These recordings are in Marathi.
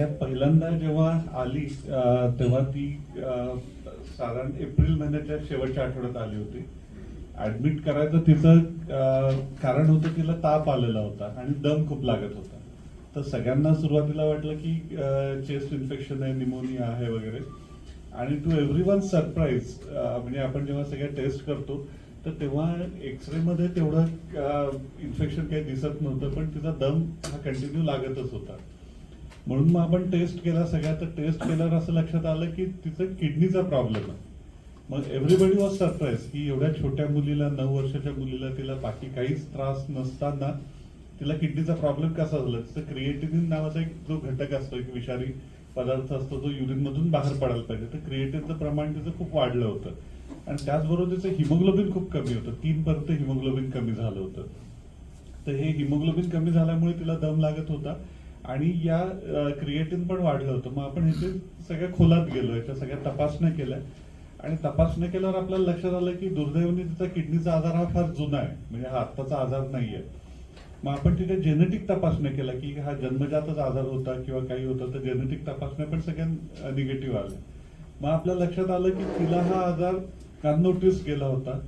सगळ्यात पहिल्यांदा जेव्हा आली तेव्हा ती साधारण एप्रिल महिन्याच्या शेवटच्या आठवड्यात आली होती. ऍडमिट करायचं तिचं कारण होतं तिला ताप आलेला होता आणि दम खूप लागत होता. तर सगळ्यांना सुरुवातीला वाटलं की चेस्ट इन्फेक्शन आहे निमोनिया आहे वगैरे. आणि टू एव्हरी वन सरप्राईज म्हणजे आपण जेव्हा सगळ्या टेस्ट करतो तर तेव्हा एक्सरेमध्ये तेवढं इन्फेक्शन काही दिसत नव्हतं पण तिचा दम हा कंटिन्यू लागतच होता. म्हणून मग आपण टेस्ट केला सगळ्या तर टेस्ट केल्यावर असं लक्षात आलं की तिचं किडनीचा प्रॉब्लेम आहे. मग एव्हरीबडी वॉज सरप्राईज की एवढ्या छोट्या मुलीला नऊ वर्षाच्या मुलीला तिला बाकी काहीच त्रास नसताना तिला किडनीचा प्रॉब्लेम कसा झाला? तिचं क्रिएटिनिन नावाचा एक जो घटक असतो एक विषारी पदार्थ असतो तो युरिनमधून बाहेर पडायला पाहिजे. तर क्रिएटिनचं प्रमाण तिचं खूप वाढलं होतं. आणि त्याचबरोबर तिचं हिमोग्लोबिन खूप कमी होतं. तीनपर्यंत हिमोग्लोबिन कमी झालं होतं. तर हे हिमोग्लोबिन कमी झाल्यामुळे तिला दम लागत होता. आणि या क्रिएटिन पण वाढलं होतं. मग आपण इथे सगळ्या खोलात गेलो याच्या सगळ्या तपासण्या केल्या. आणि तपासण्या केल्यावर आपल्याला लक्षात आलं की दुर्दैवाने तिचा किडनीचा आजार हा फार जुना आहे. म्हणजे हा आत्ताचा आजार नाहीये. मग आपण तिथे जेनेटिक तपासण्या केल्या की हा जन्मजातच आजार होता किंवा काही होतं तर जेनेटिक तपासण्या पण सगळ्या निगेटिव्ह आल्या. मग आपल्या लक्षात आलं की तिला हा आजार अननोटीस गेला होता.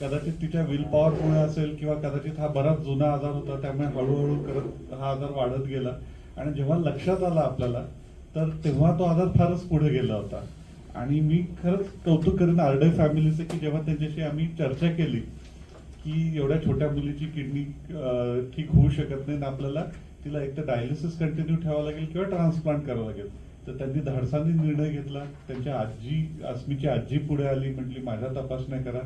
कदाचित तिच्या विल पॉवरमुळे असेल किंवा कदाचित हा बराच जुना आजार होता त्यामुळे हळूहळू करत हा आजार वाढत गेला. आणि जेव्हा लक्षात आला आपल्याला तर तेव्हा तो आजार फारच पुढे गेला होता. आणि मी खरंच कौतुक करेन आरडे फॅमिलीचं की जेव्हा त्यांच्याशी आम्ही चर्चा केली की एवढ्या छोट्या मुलीची किडनी ठीक होऊ शकत नाही आणि आपल्याला तिला एक तर डायलिसिस कंटिन्यू ठेवावं लागेल किंवा ट्रान्सप्लांट करावं लागेल. तर त्यांनी धाडसाने निर्णय घेतला. त्यांच्या आजी अस्मीची आजी पुढे आली म्हटली माझ्या तपासण्या करा.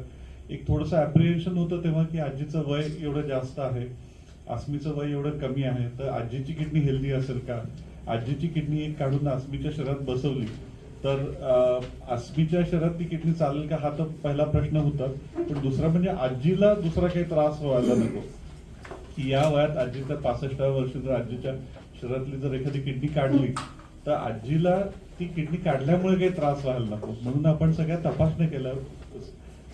एक थोडंसं अप्रिहेन्शन होतं तेव्हा की आजीचं वय एवढं जास्त आहे. अस्मीचं वय एवढं कमी आहे तर आजीची किडनी हेल्दी असेल का? आजीची किडनी एक काढून अस्मीच्या शरीरात बसवली. तर अं, अस्मीच्या शरीरात ती किडनी चालेल का? हा तर पहिला प्रश्न होता. पण दुसरा म्हणजे आजीला दुसरा काही त्रास व्हायला नको. की या वयात आजीच्या पासष्टाव्या वर्षी जर आजीच्या शरीरातली जर एखादी किडनी काढली तर आजीला ती किडनी काढल्यामुळे काही त्रास व्हायला नको. म्हणून आपण सगळ्या तपासण्या केल्या.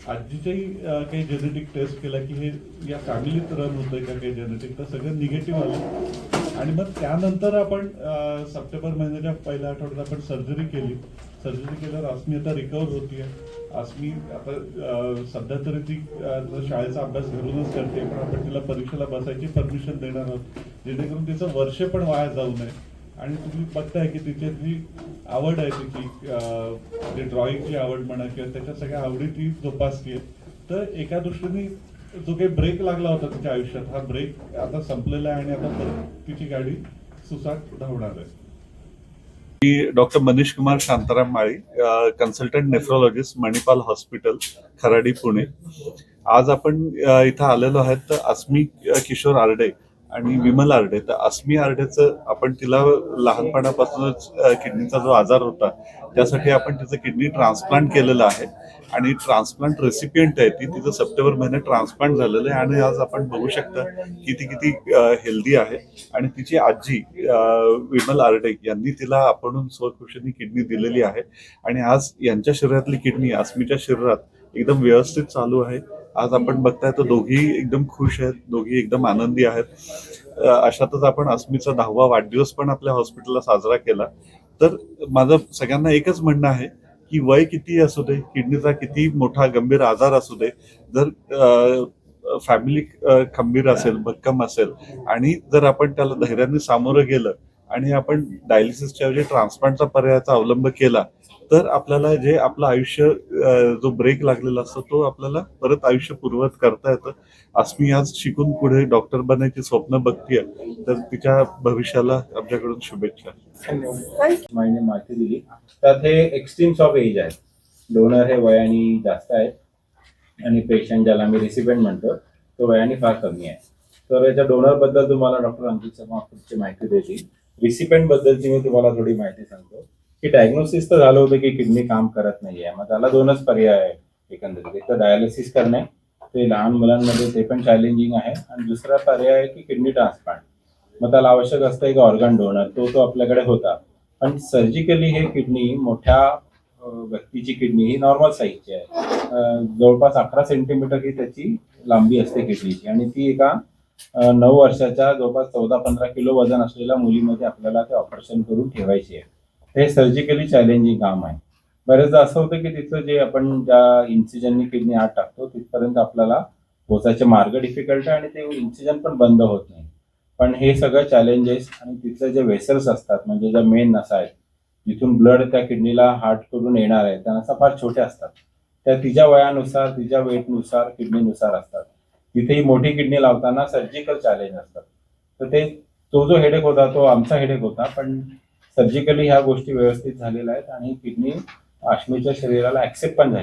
आजीच्याही काही जेनेटिक टेस्ट केला की हे या फॅमिलीत रन होतंय का काही जेनेटिक तर सगळं निगेटिव्ह आलं. आणि मग त्यानंतर आपण सप्टेंबर महिन्याच्या पहिल्या आठवड्यात आपण सर्जरी केली. सर्जरी केल्यावर आसमी आता रिकवर होतीये. आसमी आता सध्या तरी ती शाळेचा अभ्यास घरूनच करते पण आपण तिला परीक्षेला बसायची परमिशन देणार आहोत. जेणेकरून तिचं वर्ष पण वाया जाऊ नये. आणि तुम्ही बघताय की तिच्यातली जी आवड आहे तिची म्हणजे ड्रॉइंगची आवड म्हणा किंवा त्याच्या सगळ्या आवडी ती जोपासली तर एका दृष्टीने जो काही ब्रेक लागला होता तिच्या आयुष्यात हा ब्रेक आता संपलेला आहे आणि आता परत तिची गाडी सुसाट धावणार आहे. मी doctor Manish Kumar Shantaram Mali consultant nephrologist Manipal hospital Kharadi Pune. आज आपण इथं आलेलो आहेत तर अस्मी किशोर आरडे. आणि विमल आरडे. तर अस्मी आरडेचं आपण तिला लहानपणापासूनच किडनीचा जो आजार होता त्यासाठी आपण तिचं किडनी ट्रान्सप्लांट केलेलं आहे. आणि ट्रान्सप्लांट रेसिपियंट आहे ती तिचं सप्टेंबर महिन्यात ट्रान्सप्लांट झालेलं आहे आणि आज आपण बघू शकता की ती किती हेल्दी आहे. आणि तिची आजी विमल आरडे यांनी तिला आपण स्वखुशीने किडनी दिलेली आहे. आणि आज यांच्या शरीरातली किडनी अस्मीच्या शरीरात एकदम व्यवस्थित चालू आहे. आज आपण बघताय तर दोघी एकदम खुश आहेत दोघी एकदम आनंदी आहेत. अशातच आपण अस्मीचा दहावा वाढदिवस पण आपल्या हॉस्पिटलला साजरा केला. तर माझं सगळ्यांना एकच म्हणणं आहे की वय किती असू दे किडनीचा किती मोठा गंभीर आजार असू दे जर फॅमिली खंबीर असेल भक्कम असेल आणि जर आपण त्याला धैर्याने सामोरं गेलं आणि आपण डायलिसिसच्या ऐवजी ट्रान्सप्लांटचा पर्यायाचा अवलंब केला तर आपल्याला जे आपलं आयुष्य जो ब्रेक लागलेला असतो तो आपल्याला परत आयुष्य पूर्वत करता येतं. अस्मी आज शिकून पुढे डॉक्टर बनायची स्वप्न बघतीये तर तिच्या भविष्याला आमच्याकडून शुभेच्छा. माहिती दिली. त्यात हे एक्स्ट्रीम्स ऑफ एज आहेत. डोनर हे वयाने जास्त आहेत. आणि पेशंट ज्याला आम्ही रिसिपेंट म्हणतो तो वयाने फार कमी आहे. तर याच्या डोनरबद्दल तुम्हाला डॉक्टर अंकित शर्मा माहिती देतील. रिसिपेंट बद्दलची मी तुम्हाला थोडी माहिती सांगतो। की डायग्नोसिस तर झालं होतं की किडनी काम करत नाहीये. मग त्याला दोनच पर्याय आहे एकंदरीत. एक तर डायलिसिस करणे, ते लहान मुलांमध्ये ते पण चॅलेंजिंग आहे. आणि दुसरा पर्याय आहे की किडनी ट्रान्सप्लांट मग त्याला आवश्यक असतं एक ऑर्गन डोनर तो तो आपल्याकडे होता. पण सर्जिकली हे किडनी, मोठ्या व्यक्तीची किडनी ही नॉर्मल साईजची आहे. जवळपास अकरा सेंटीमीटर ही त्याची लांबी असते किडनीची. आणि ती एका नऊ वर्षाच्या जवळपास चौदा पंधरा किलो वजन असलेल्या मुलीमध्ये आपल्याला ते ऑपरेशन करून ठेवायचे आहे. हे सर्जिकली चॅलेंजिंग काम आहे. बरेचदा असं होतं की तिथं जे आपण ज्या इन्सिजननी किडनी आत टाकतो तिथपर्यंत आपल्याला पोचायचे मार्ग डिफिकल्ट आहे आणि ते इन्सिजन पण बंद होत नाही. पण हे सगळं चॅलेंजेस आणि तिथले जे वेसल्स असतात म्हणजे ज्या मेन नसा आहेत जिथून ब्लड त्या किडनीला हार्ट करून येणार आहे त्या नसा फार छोट्या असतात. त्या तिच्या वयानुसार तिच्या वेटनुसार किडनीनुसार असतात. तिथेही मोठी किडनी लावताना सर्जिकल चॅलेंज असतात. तर ते तो जो हेडेक होता तो आमचा हेडेक होता पण सर्जिकली ह्या गोष्टी व्यवस्थित झालेल्या आहेत आणि किडनी आश्मीच्या शरीराला ऍक्सेप्ट पण झाली.